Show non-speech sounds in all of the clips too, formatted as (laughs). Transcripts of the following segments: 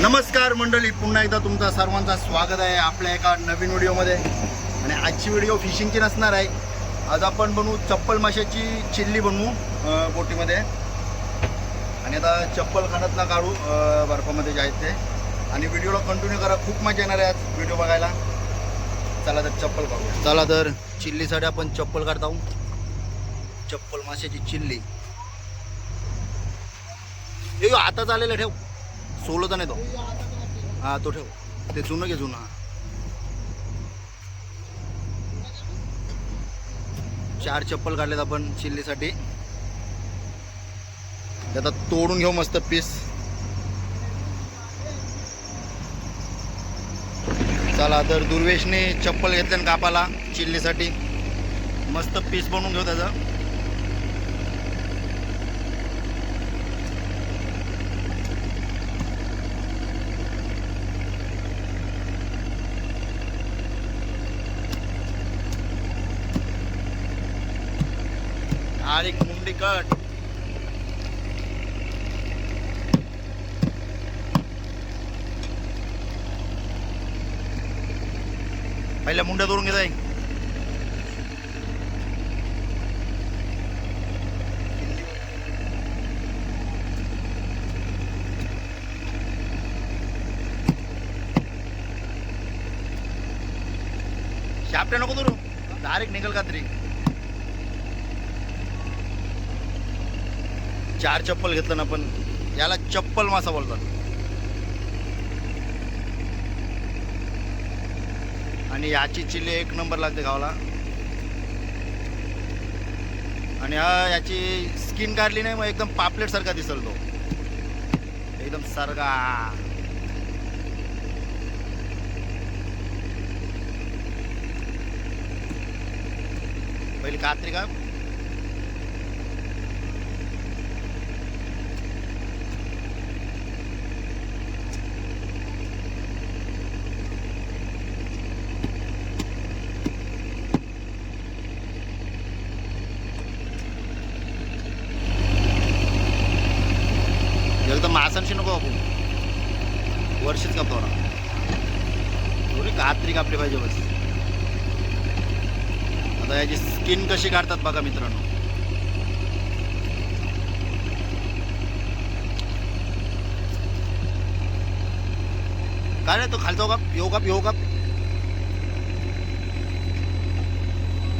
नमस्कार मंडळी पुन्हा एकदा तुमचा सर्वांचा स्वागत आहे आपल्या एका नवीन व्हिडिओमध्ये. आणि आजची व्हिडिओ फिशिंगची नसणार आहे. आज आपण बनवू चप्पल माशाची चिल्ली बनवू बोटीमध्ये. आणि आता चप्पल खाण्यात ना काढू बर्फामध्ये जे आहेत ते. आणि व्हिडिओला कंटिन्यू करा खूप मजा येणार आहे आज व्हिडिओ बघायला. चला तर चप्पल काढू चला तर चिल्लीसाठी आपण चप्पल काढता चप्पल माशाची चिल्ली. हे आता चालेल ठेव. सोलत नाही तो. हा तो ठेव. ते जुनं घे जुनं. हां चार चप्पल काढलेत आपण चिल्लीसाठी. आता तोडून घेऊ मस्त पीस चला तर दुर्वेशने चप्पल घेतले कापाला चिल्लीसाठी. मस्त पीस बनवून घेऊ त्याचा. आणि पहिल्या मुंड्या तोडून घेत आहे. शापट्या नको तोडू डायरेक्ट निघल का तरी. चार चप्पल घेतलं ना पण याला चप्पल मासा बोलतात. आणि याची चिल्ली एक नंबर लागते गावाला आणि हा याची स्किन काढली नाही मग एकदम पापलेट सारखा दिसल तो. एकदम सारखा. पहिली कात्री का एकदम मासांशी नको आपण वर्षच कापतो ना थोडी कात्री कापली पाहिजे बस आता याची स्किन कशी काढतात बघा मित्रांनो. काय नाही तो खालचा काप यो काप यो काप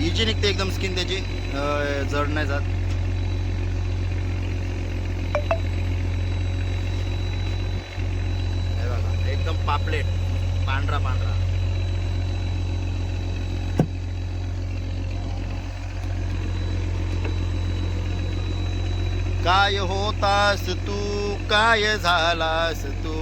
इजी निघते एकदम स्किन त्याची. जड नाही जात. एकदम पापलेट. पांढरा पांढरा. काय होतास तू? काय झालास तू?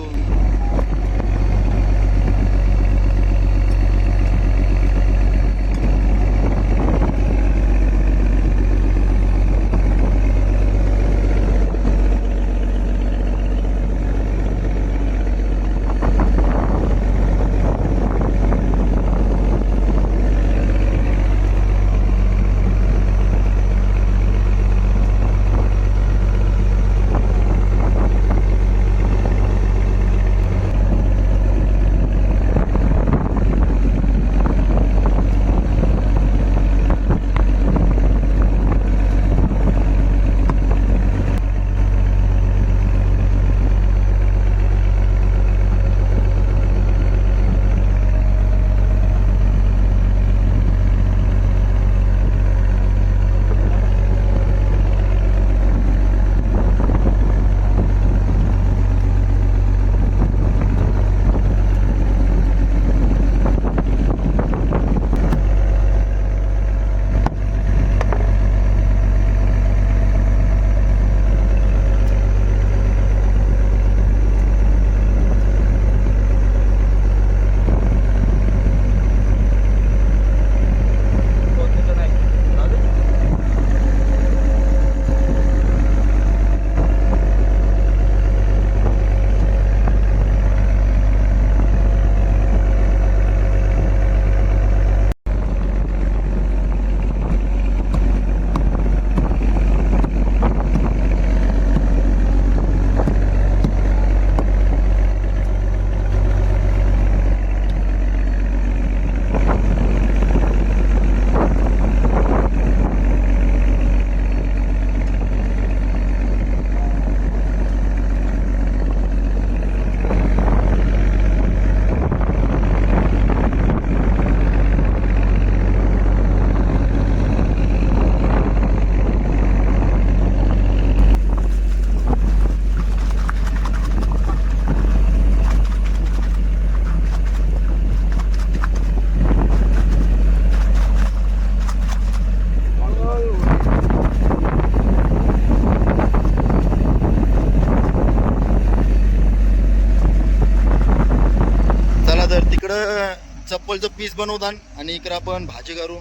ॲपलचं पीस बनवतान आणि इकडं आपण भाजी करू.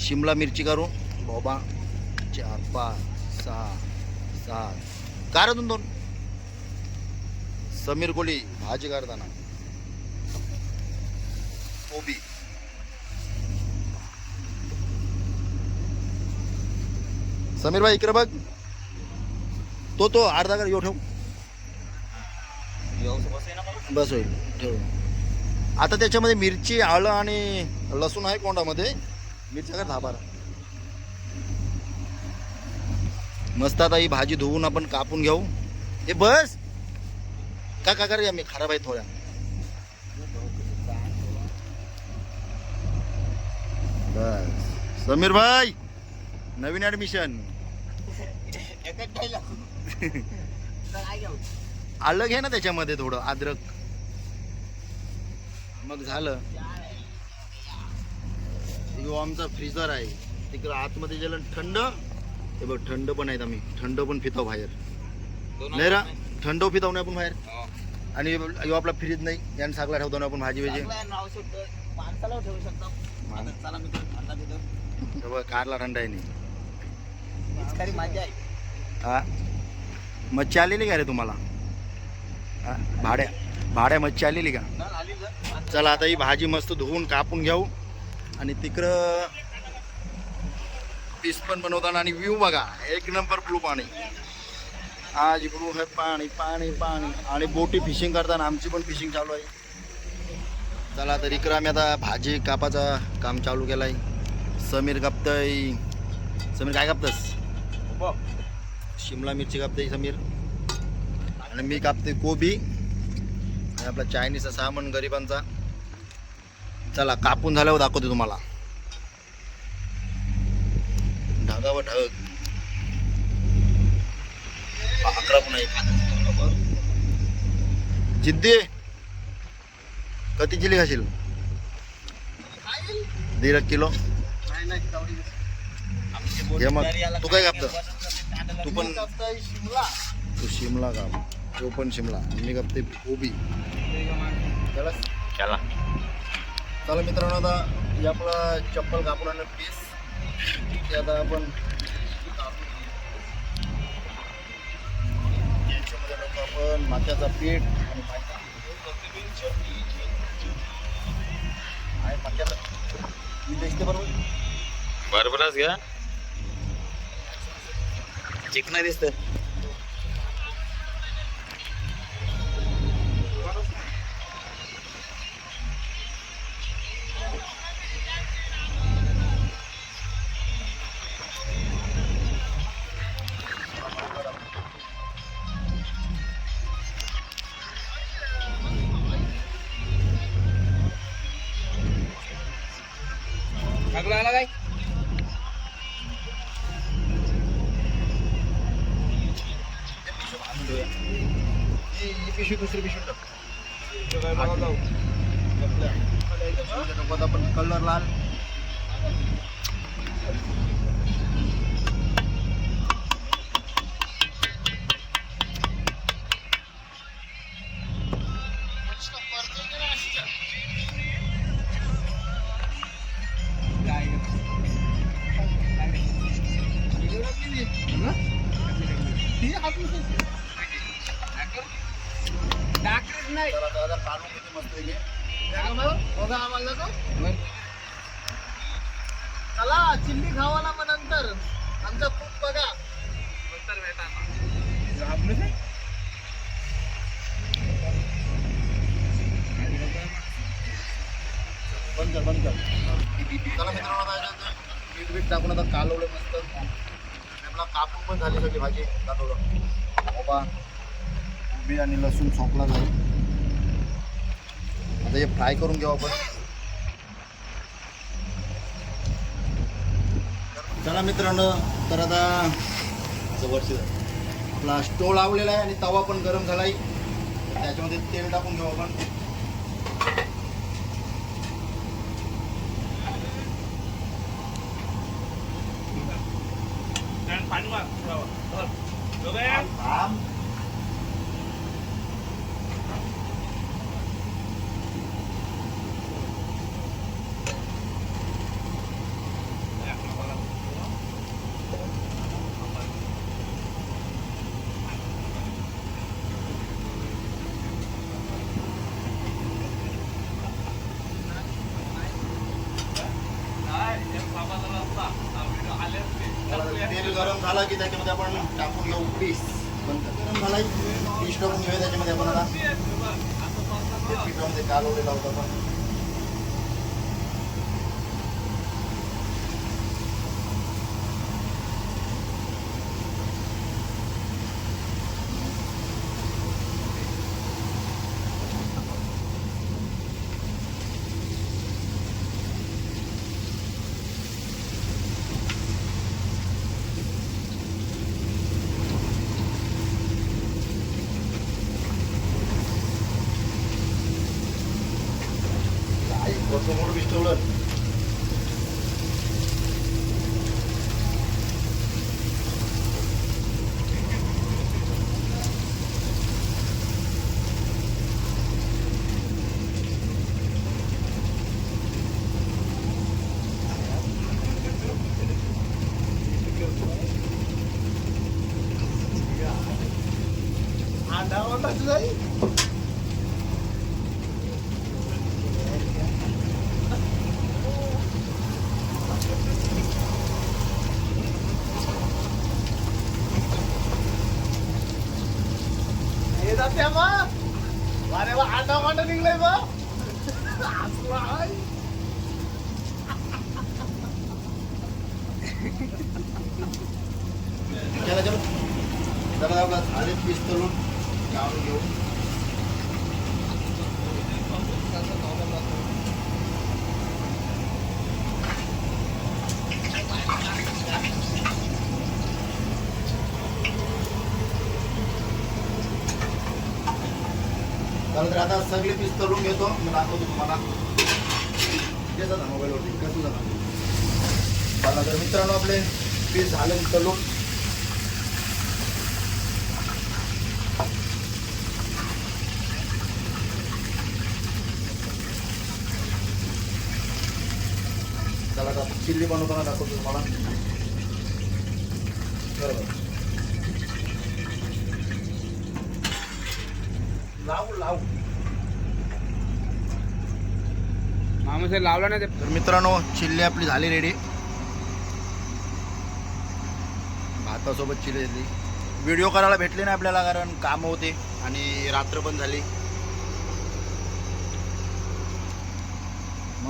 शिमला मिरची करू. बाबा चार पाच सहा सात. कार दोन दोन समीर कोळी भाजी करताना. कोबी. समीर भाई इकडे बघ. तो तो अर्धा कर येऊ ठेवू. बस होईल. आता त्याच्यामध्ये मिरची आलं आणि लसूण आहे कोंडामध्ये. मिरच्या कर दहा बारा. मस्त आता ही भाजी धुवून आपण कापून घेऊ. हे बस! का का कर मी खराब आहे थोड्या. बस. समीर भाई नवीन ऍडमिशन (laughs) (laughs) आलं घे ना त्याच्यामध्ये थोडं अद्रक. मग झालं. यो आमचा फ्रीजर आहे. तिकडं आतमध्ये गेलं थंड हे बघ थंड पण आहेत आम्ही. थंड पण पिताव बाहेर. नाही रा थंड पिताव नाही आपण बाहेर. आणि यो आपला फ्रीज नाही यानं सागला ठेवतो ना आपण भाजी वेजी हे बघ कारला थंड आहे नाही. हा? मच्छी आलेली का रे तुम्हाला? हा भाड्या भाड्या. मच्छी आलेली का? चला आता ही भाजी मस्त धुवून कापून घेऊ. आणि तिकडं पीस पण बनवताना आणि व्ह्यू बघा एक नंबर ब्लू पाणी. आज ब्लू है पाणी पाणी पाणी. आणि बोटी फिशिंग करताना आमची पण फिशिंग चालू आहे. चला तर इकडं आम्ही आता भाजी कापाचा काम चालू केलं आहे समीर कापतय. समीर काय कापतस? शिमला मिरची कापते समीर. आणि मी कापते कोबी आणि आपला चायनीजचा सामान गरिबांचा. चला कापून झाल्यावर दाखवते तुम्हाला. ढगावर ढग. अकरा पण आहे जिद्दी कधी चिली खाशील? दीड एक किलो. हे मग. तू काय कापतं तू पण तू शिमला काप. पण शिमला. आणि मी कापते कोबी चला. चला. मित्रांनो आता हे आपलं चप्पल कापून आणलं पीस ते आता आपण आपण माक्याचा पीठ आणि पीठ दिसते बरोबर? बरोबरच घ्या चिकन दिसत चला चिल्ली खावा ना मग नंतर आमचा खूप बघा. नंतर बंद कर बंद कर. चला मित्रांनो आता याच्यात मीठ बीठ टाकून आता कालवलं मस्त. आणि आपला कापून पण झाली सगळी भाजी. कालवलं बाबा उभी आणि लसूण सोपला जाईल आता हे फ्राय करून घेऊ आपण. चला मित्रांनो तर आता जवळची आपला स्टोव लावलेला आहे आणि तवा पण गरम झाला आहे त्याच्यामध्ये तेल टाकून घेऊ आपण. थांब. झाला की त्याच्यामध्ये आपण टाकून घेऊ पीस पण गरम झाला पीस टाकून घेऊया त्याच्यामध्ये आपण आता ते पिठामध्ये कालवलेला होता आपण काय समोर पीस ठेवलं अंडा वंडा जाई हे जाते मग अरे वा अंडा वंडा निघलाय बा असला आहे. चला चलो चला आपला झाले पीस तळून काढून घेऊ चला तर आता सगळे पीस तळून घेतो. मी दाखवतो तुम्हाला. देतात ना मोबाईलवरती कसं जाणार मला जर मित्रांनो आपले पीस झाले तळून चला आता चिल्ली बनवताना दाखवतो तुम्हाला. बरोबर. लावू लावू. हे लावला नाही ते. तर मित्रांनो चिल्ली आपली झाली रेडी भातासोबत चिल्ली व्हिडिओ करायला भेटले नाही आपल्याला कारण कामं होते आणि रात्र पण झाली.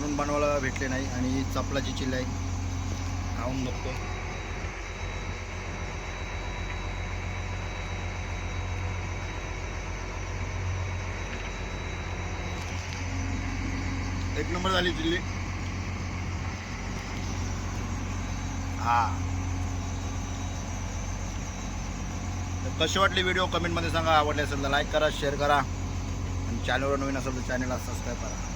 म्हणून बनवायला भेटले नाही आणि चपलाची चिल्ली आहे. खाऊन बघतो. एक नंबर झाली चिल्ली. हा. कशी वाटली व्हिडिओ? कमेंटमध्ये सांगा. आवडली असेल तर लाईक करा शेअर करा. आणि चॅनलवर नवीन असेल तर चॅनलला सबस्क्राईब करा.